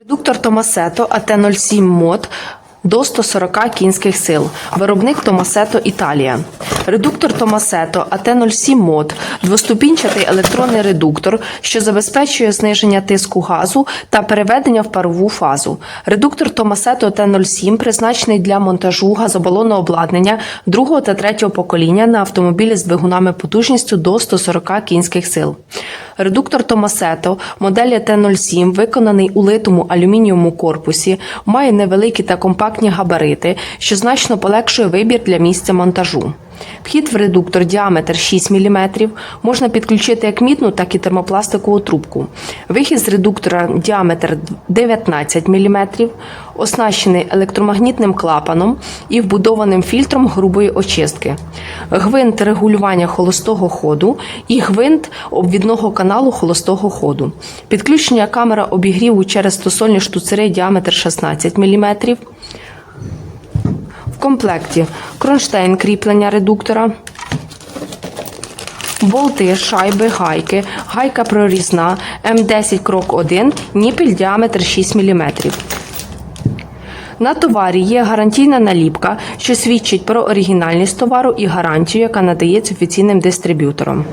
Редуктор Томасето АТ-07 мод до 140 кінських сил. Виробник Томасето Італія. Редуктор Томасето АТ-07 мод двоступінчатий електронний редуктор, що забезпечує зниження тиску газу та переведення в парову фазу. Редуктор Томасето АТ-07 призначений для монтажу газобалонного обладнання другого та третього покоління на автомобілі з двигунами потужністю до 140 кінських сил. Редуктор Томасето моделі Т07 виконаний у литому алюмінієвому корпусі, має невеликі та компактні габарити, що значно полегшує вибір для місця монтажу. Вхід в редуктор діаметр 6 мм, можна підключити як мідну, так і термопластикову трубку. Вихід з редуктора діаметр 19 мм, оснащений електромагнітним клапаном і вбудованим фільтром грубої очистки. Гвинт регулювання холостого ходу і гвинт обвідного каналу холостого ходу. Підключення камера обігріву через стосольні штуцери діаметр 16 мм. В комплекті кронштейн кріплення редуктора, болти, шайби, гайки, гайка прорізна, М10 крок 1, ніпіль діаметр 6 мм. На товарі є гарантійна наліпка, що свідчить про оригінальність товару і гарантію, яка надається офіційним дистриб'ютором.